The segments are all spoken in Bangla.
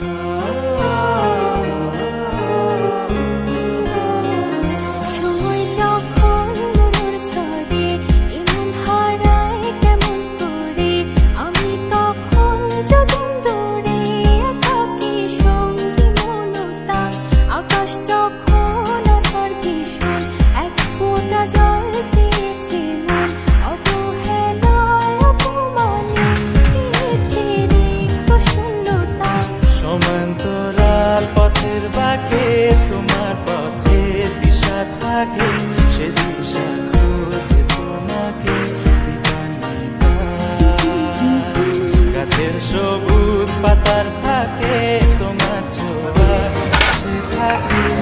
oh থাকে তোমাকে সবুজ পাতার থাকে তোমার ছোঁয়া সে থাকে।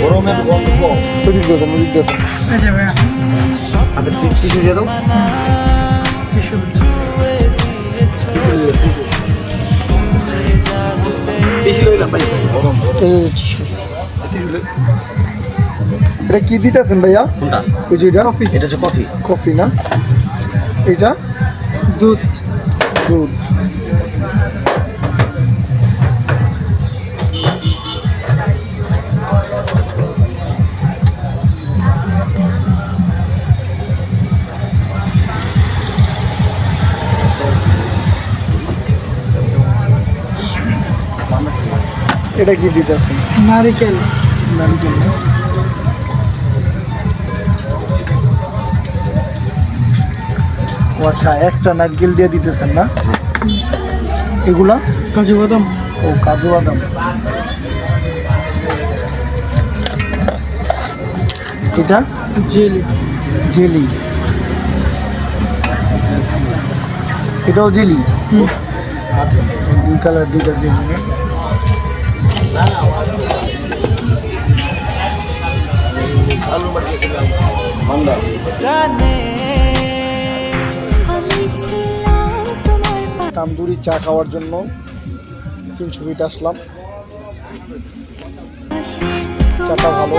গরমের গল্প তৈরি করে মুজিক এটা কি দিতেছেন ভাইয়া? কোনটা? ওই যে এটা এটা হচ্ছে কফি। কফি না? এটা? দুধ। দুধ। এটা কি দিতেছেন? নারিকেল। নারিকেল আচ্ছা এক্সট্রা নারকেল দিয়ে দিতেছেন না? এগুলা? কাজু বাদাম। ও কাজু বাদাম। এটা? জেলি। জেলি। এটাও জেলি? দুই কালার দুইটা জেলি জানে তান্দুরি চা খাওয়ার জন্য তিন ফিট আসলাম। চাটা ভালো।